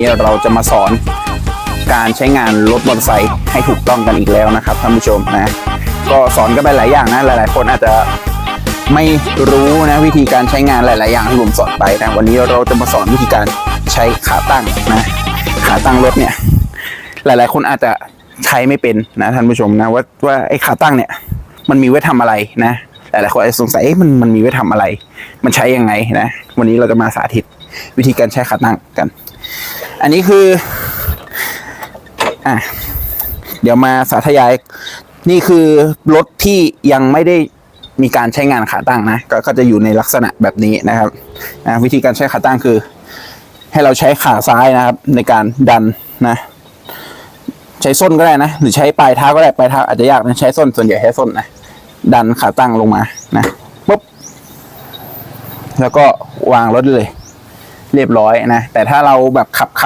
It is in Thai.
นี้เราจะมาสอนการใช้งานรถมอเตอร์ไซค์ให้ถูกต้องกันอีกแล้วนะครับท่านผู้ชมนะก็สอนกันไปหลายอย่างนะหลาย ๆ คนอาจจะไม่รู้นะวิธีการใช้งานหลาย ๆ อย่างที่ผมสอนไปนะวันนี้เราจะมาสอนวิธีการใช้ขาตั้งนะขาตั้งรถเนี่ย หลาย ๆ คนอาจจะใช้ไม่เป็นนะท่านผู้ชมนะว่าว่าไอ้ขาตั้งเนี่ยมันมีไว้ทำอะไรนะหลาย ๆ คนอาจจะสงสัยเอ๊ะมันมันมีไว้ทำอะไร มันใช้ยังไงนะวันนี้เราจะมาสาธิตวิธีการใช้ขาตั้งกัน อันนี้คือ อะ เดี๋ยวมาสาธยาย นี่คือรถที่ยังไม่ได้มีการใช้งานขาตั้งนะก็ก็จะอยู่ในลักษณะแบบนี้นะครับนะวิธีการใช้ขาตั้งคือ ให้เราใช้ขาซ้ายนะครับ ในการดันนะใช้ส้นก็ได้นะ หรือใช้ปลายเท้าก็ได้ปลายเท้าอาจจะยากนะใช้ส้นส่วนใหญ่ใช้ส้นนะดันขาตั้งลงมานะปุ๊บแล้วก็วางรถเลย เรียบร้อยนะแต่ถ้าเราแบบขับขับ